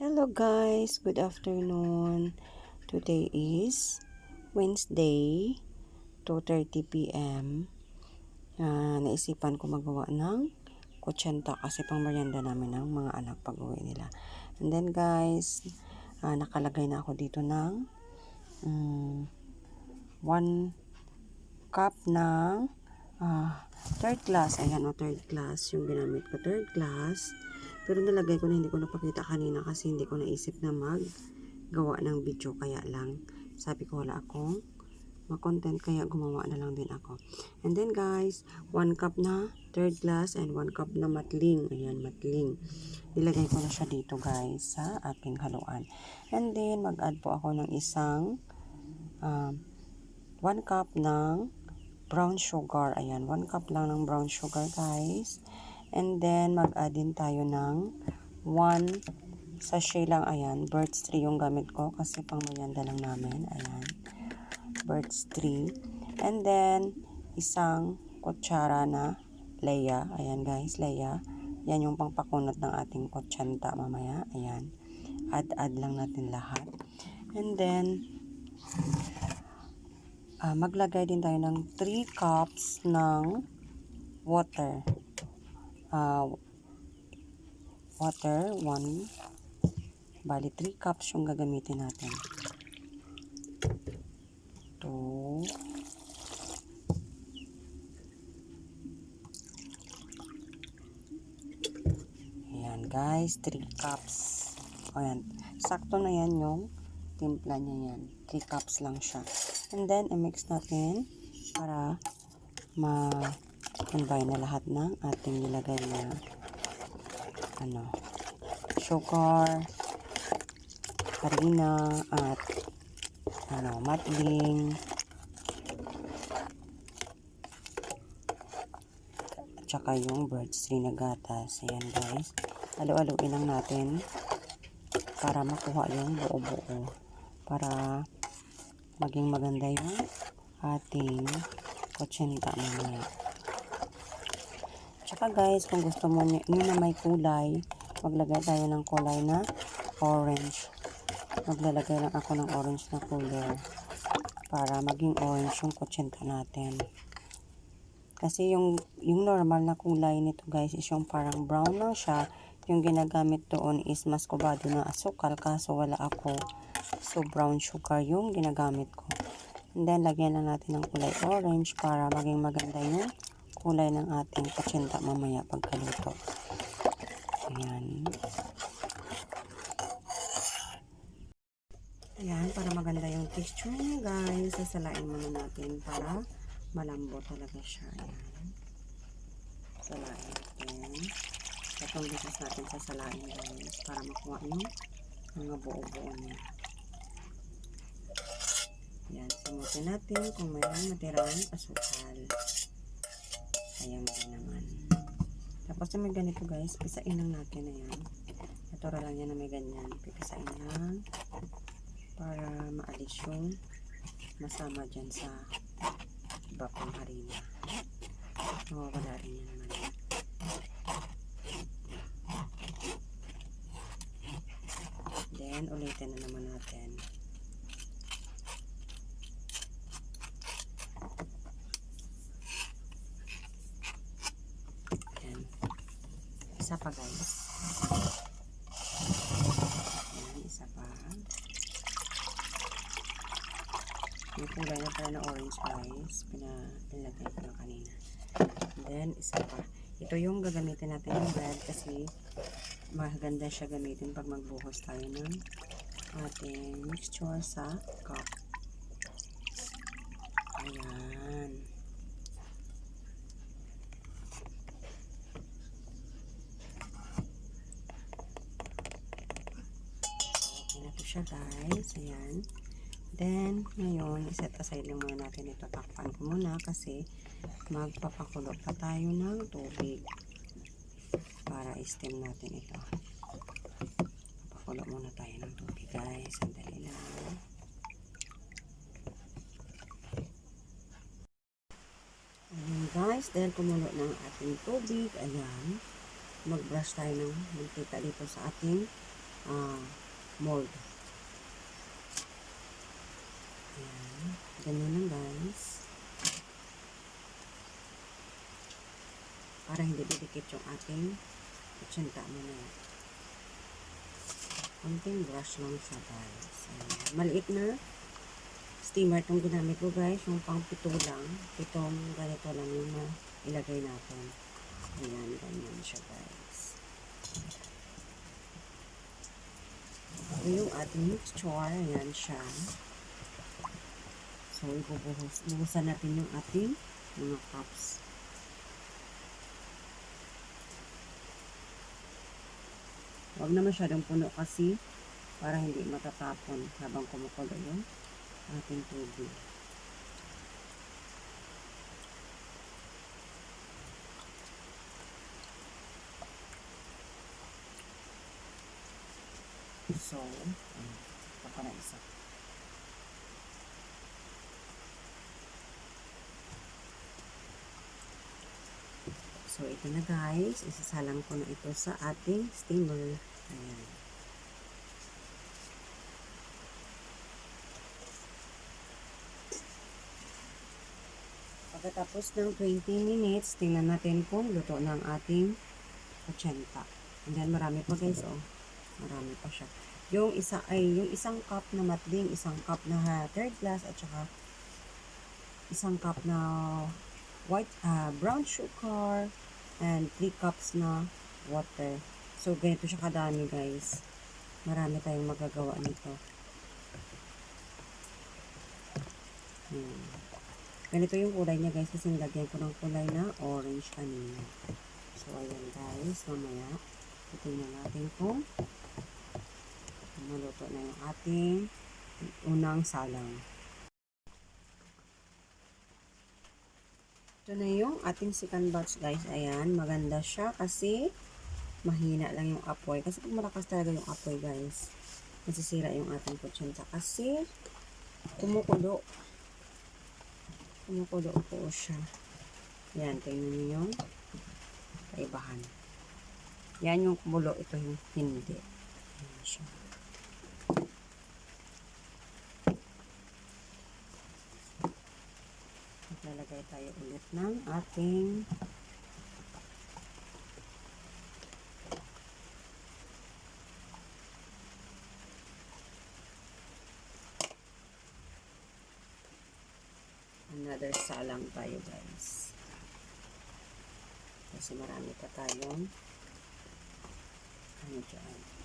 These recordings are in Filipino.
Hello guys, good afternoon. Today is Wednesday, 2.30 p.m. Ah, naisipan ko magawa ng kutsenta kasi pang merienda namin ng mga anak pag uwi nila. And then guys, ah, nakalagay na ako dito ng um, one cup ng ah, third class. Ayan o, third class. Yung ginamit ko, third class. Pero nilagay ko na hindi ko napakita kanina kasi hindi ko naisip na mag gawa ng video kaya lang. Sabi ko wala akong ma-content kaya gumawa na lang din ako. And then guys, 1 cup na third glass and 1 cup na matling. Ayan, matling. Nilagay ko na siya dito guys sa aking haluan. And then mag-add po ako ng isang um, 1 cup ng brown sugar. Ayan, 1 cup lang ng brown sugar guys. And then mag-add din tayo ng 1 sachet lang. Ayan, Birds 3 yung gamit ko kasi pang mayanda lang namin. Ayan birds tree. And then, isang kutsara na leya. Ayan guys, leya. Yan yung pangpakunot ng ating kutsanta mamaya. Ayan. Add-add lang natin lahat. And then, ah, maglagay din tayo ng 3 cups ng water. Ah, water, 1 Bali, 3 cups yung gagamitin natin. 2 Ayan guys, 3 cups. Ayan, sakto na yan yung timpla niya yan. 3 cups lang siya. And then, i-mix natin para ma-combine na lahat ng ating nilagay na ano, sugar, harina, at ano, matling, tsaka yung birds tree na gatas. Ayan guys. Alo-aloin lang natin para makuha yung buo-buo. Para maging maganda yung ating kutsinta mamaya. Tsaka guys, kung gusto mo nyo na may kulay, maglagay tayo ng kulay na orange. Maglalagay lang ako ng orange na color para maging orange yung kutsinta natin. Kasi yung, yung normal na kulay nito guys is yung parang brown lang siya. Yung ginagamit doon is mascobado na asukal kaso wala ako. So brown sugar yung ginagamit ko. And then lagyan na natin ng kulay orange para maging maganda yung kulay ng ating kutsinta mamaya pagkaluto. Ayan. Ayan, para maganda yung texture niya guys. Sasalain muna natin para malambot talaga siya. Ayan. Salain natin. Itong bigas natin sasalain guys para makuha yung mga buo-buo niya. Ayan, simutin natin kung mayroong matirang asukal. Ayan din naman. Tapos na may ganito guys, pisain lang natin. Ayan. Natural lang yan na may ganyan. Pipisain lang para maalis yung masama dyan sa iba pang harina. Mawawala rin yan naman. Then, ulitin na naman natin. Ayan. Isa pa guys. Ayan, isa pa. May kulay na pala na orange guys. Pinalagay ko na kanina. Then, isa pa. Ito yung gagamitin natin yung bread kasi maganda siya gamitin pag magbuhos tayo ng ating mixture sa cup. Ayan. Okay na to siya guys. Ayan. Then, ngayon, iset aside lang muna natin ito. Takpan ko muna kasi magpapakulo pa tayo ng tubig para steam natin ito. Papakulo muna tayo ng tubig guys. Sandali lang. Ayan guys, dahil kumulo ng ating tubig, ayan, mag-brush tayo ng mantika dito sa ating ah, mold. Ayan. Ganyan lang guys. Para hindi didikit yung ating kutsinta mo na. Konting brush lang siya guys. Ayan. Maliit na steamer itong ginamit ko guys. Yung pang pito lang. Pitong ganito lang yung ilagay natin. Ayan, ganyan siya guys. Ito yung ating mixture. Ayan siya. So, ibubuhos. Buhusan natin yung ating mga cups. Huwag na masyadong puno kasi para hindi matatapon habang kumukulo yung ating tubig. So, ito pa na isa. So, ito na guys. Isasalang ko na ito sa ating steamer. Ayan. Pagkatapos ng 20 minutes, tingnan natin kung luto ng ating 80. And then, marami pa guys, oh. Marami pa siya. Yung isa ay, yung isang cup na matling, isang cup na third glass, at saka isang cup na white, ah, brown sugar, and 3 cups na water. So, ganito siya kadami, guys. Marami tayong magagawa nito. Hmm. Ganito yung kulay niya, guys, kasi nilagyan ko ng kulay na orange kanina. So, ayan, guys. Mamaya, titingnan natin kung maluto na yung ating unang salang. Ito na yung ating second batch guys. Ayan, maganda siya kasi mahina lang yung apoy. Kasi pag malakas talaga yung apoy guys, masisira yung ating kutsinta. Kasi kumukulo. Kumukulo po siya. Yan, tingnan niyo yung kaibahan. Yan yung kumulo, ito yung hindi. Ayan siya. Maglalagay tayo ulit ng ating another salang tayo guys. Kasi marami pa tayong ano dyan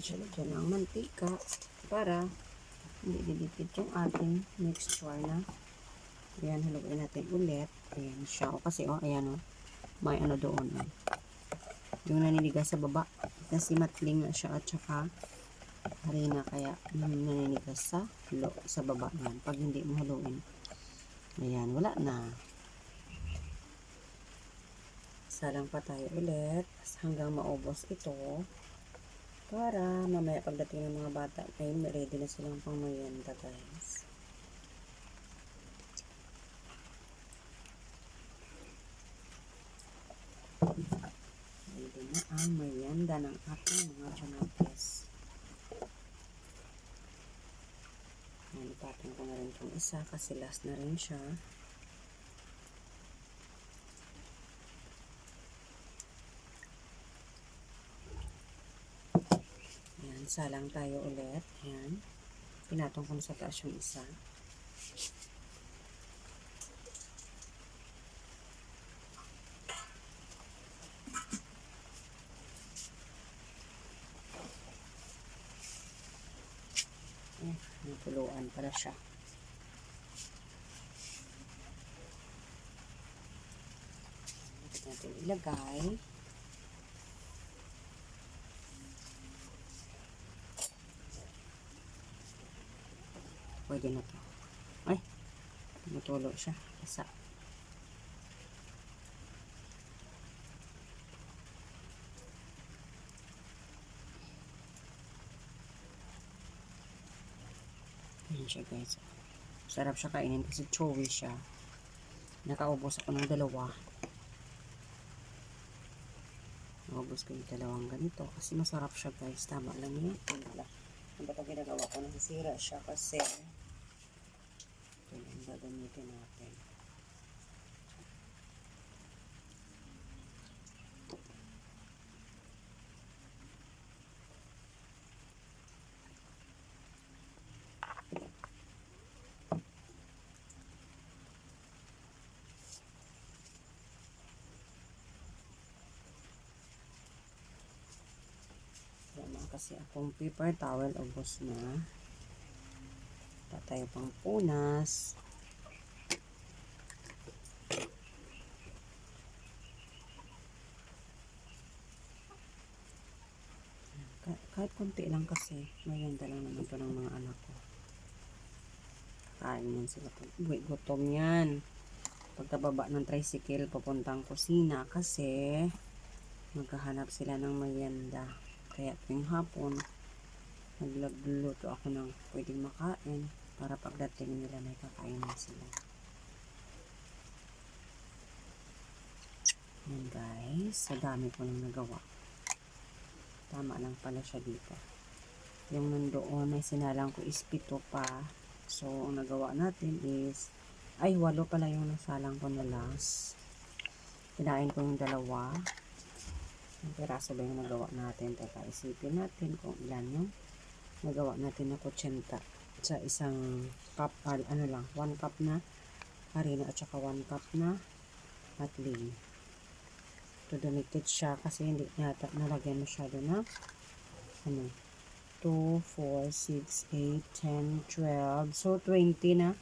siya ng mantika para hindi didikit yung ating mixture na ayan, haluin natin ulit. Ayan siya, o kasi o, ayan o may ano doon o. yung naninigas sa baba kasi matling siya at saka harina kaya naninigas sa lo, sa baba yan pag hindi mo haluin. Ayan, wala na. Salang pa tayo ulit hanggang maubos ito para mamaya pagdating ng mga bata ay ready na silang pang merienda guys. Ready na ang merienda ng ating mga chamates nalipatan ko na rin itong isa kasi last na rin siya Ayan, salang tayo ulit. Ayan. Pinatong ko na sa taas yung isa. Ayan, natuluan pala siya. Ito natin ilagay. Pwede na to. Ay, tumutulo siya. Isa. Ayan siya guys. Sarap siya kainin kasi chewy siya. Nakaubos ako ng dalawa. Naubos ko yung dalawang ganito kasi masarap siya guys. Tama lang yun. Ang ba't ang ginagawa ko nasisira siya kasi ito gagamitin natin. Wala kasi akong paper towel, ubos na. Patay pang punas. Kasi, mayanda lang naman to ng mga anak ko. Kain yan sila. uwi. Gutom yan. Pagkababa ng tricycle, papuntang kusina kasi maghahanap sila ng mayanda. Kaya tuwing hapon, naglagluto ako ng pwedeng makain para pagdating nila may kakainin sila. Yan guys, sa dami ko nang nagawa. Tama lang pala siya dito. Yung nandoon ay sinalang ko is pito pa. So, ang nagawa natin is, ay walo pala yung nasalang ko na last. Kinain ko yung dalawa. Ang piraso ba yung nagawa natin? Teka, isipin natin kung ilan yung nagawa natin na kutsenta sa isang cup, ah, ano lang, one cup na harina at saka one cup na matling. To donated siya kasi hindi yata nalagyan masyado na ano, 2, 4, 6, 8, 10, 12. So, 20 na.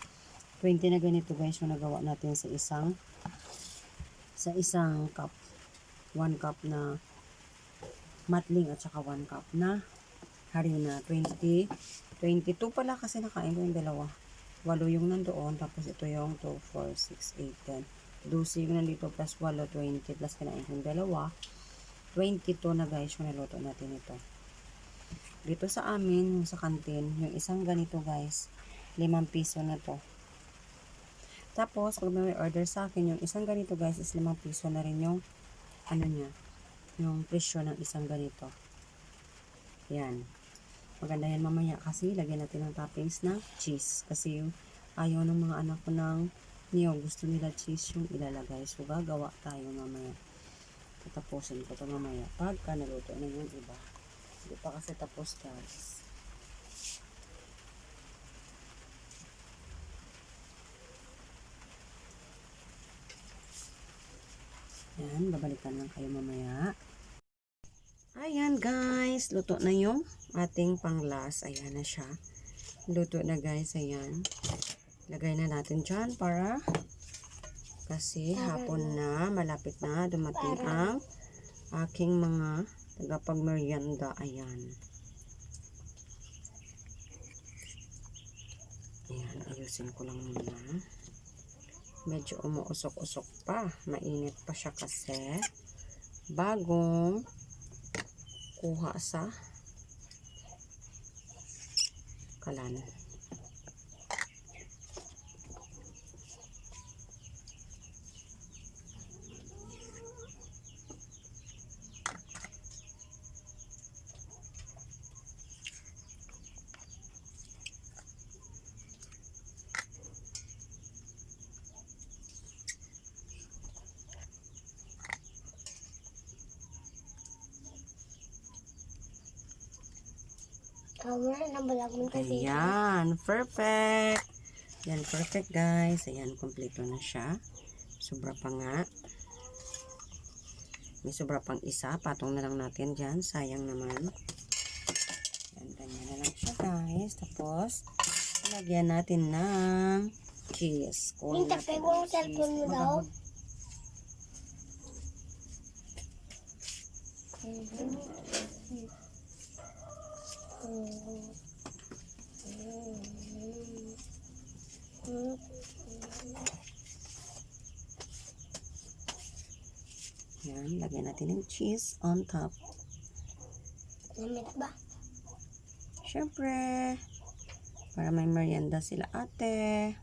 20 na ganito guys yung nagawa natin sa isang sa isang cup. 1 cup na matling at saka 1 cup na harina. 20. 22 pala kasi nakain ko yung dalawa. 8 yung nandoon. Tapos ito yung 2, 4, 6, 8, 10. 12 yung nandito plus 8, 20 plus kinain ko yung dalawa. 22 na guys yung naluto natin ito. Dito sa amin, sa kantin, yung isang ganito guys, 5 piso na to. Tapos, pag may order sa akin, yung isang ganito guys is 5 piso na rin yung ano niya, yung presyo ng isang ganito. Yan. Maganda yan mamaya kasi lagyan natin ng toppings ng cheese. Kasi yung ayaw ng mga anak ko ng niyo, gusto nila cheese yung ilalagay. So, gagawa tayo mamaya. Tatapusin ko to mamaya pagka naluto na yung iba. Hindi pa kasi tapos guys. Yan, babalikan lang kayo mamaya. Ayan guys, luto na yung ating panglas. Ayan na siya. Luto na guys, ayan. Lagay na natin dyan para kasi hapon na, malapit na dumating ang aking mga tagapagmerienda. Ayan. Ayan, ayusin ko lang muna. Medyo umuusok-usok pa. Mainit pa siya kasi. Bagong kuha sa kalan. Cover na balag mo kasi. Ayan, perfect. Yan, perfect guys. Ayan, kompleto na siya. Sobra pa nga. May sobra pang isa. Patong na lang natin dyan. Sayang naman. Yan, ganyan na lang siya guys. Tapos, lagyan natin ng cheese. Kunin Yung natin mo ang ang cellphone mo cheese. daw. Yan, lagyan natin ng cheese on top. Namit ba? Siyempre, Para may merienda sila ate.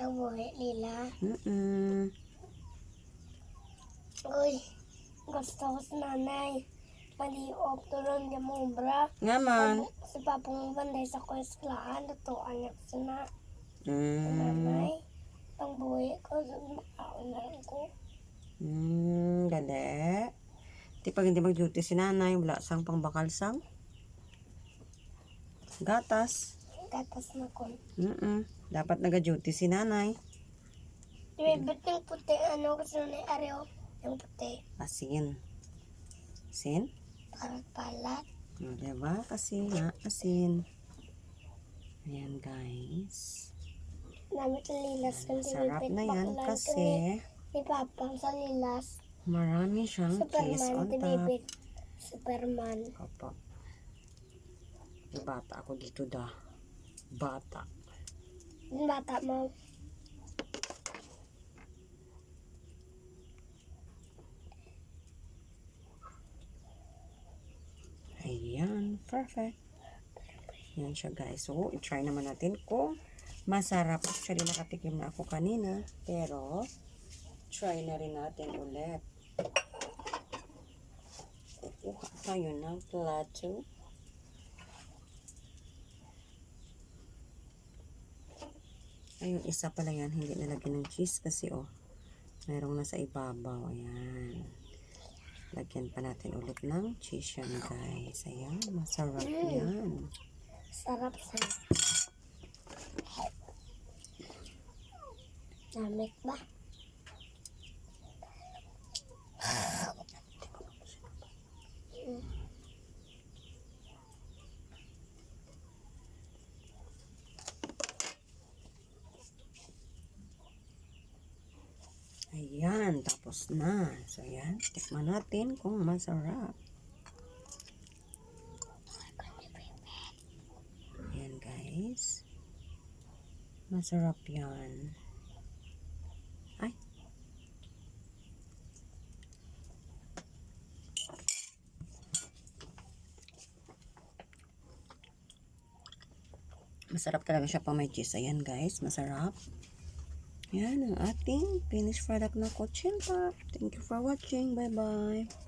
Ang buhay nila. Mm-mm. Uy, gusto ko sa nanay. Maliop turon niya mo, bra. Nga man. Si papang banday sa kweslaan, lutuan niya ko sa na Mm. nanay. Ang buhay ko, makaon na lang ko. Mm, gade. Di pag hindi mag-duty si nanay, wala sang pangbakal sang. Gatas. Gatas na ko. Mm-mm. Dapat naga-duty si nanay. Ibibit yung puti, ano, kasi nanay areo. Yung puti, Asin. Asin? Palat-palat. O, diba? Kasi nga, asin. Ayan, guys. Namit lilas. Kasi Sarap na yan kasi Ni Papang sa lilas. marami siyang cheese Superman, on di top. Superman. Opo. Bata ako dito da. Bata. Bata mo. Ayan, perfect. Yan siya guys. So, i-try naman natin kung masarap. Actually, nakatikim na ako kanina. Pero, try na rin natin ulit. Kukuha tayo ng plato. Ay, yung isa pala yan, hindi nalagyan ng cheese kasi oh, mayroong nasa ibabaw. Ayan. Lagyan pa natin ulit ng cheese yan, guys. Ayan, masarap yan. Sarap sa Namit ba? Ayan, tapos na. So, ayan, tikman natin kung masarap. Ayan, guys. Masarap yan. Ay. Masarap talaga siya pa may cheese. Ayan, guys. Masarap. Yan ang ating finished product na kutsinta. Thank you for watching. Bye-bye.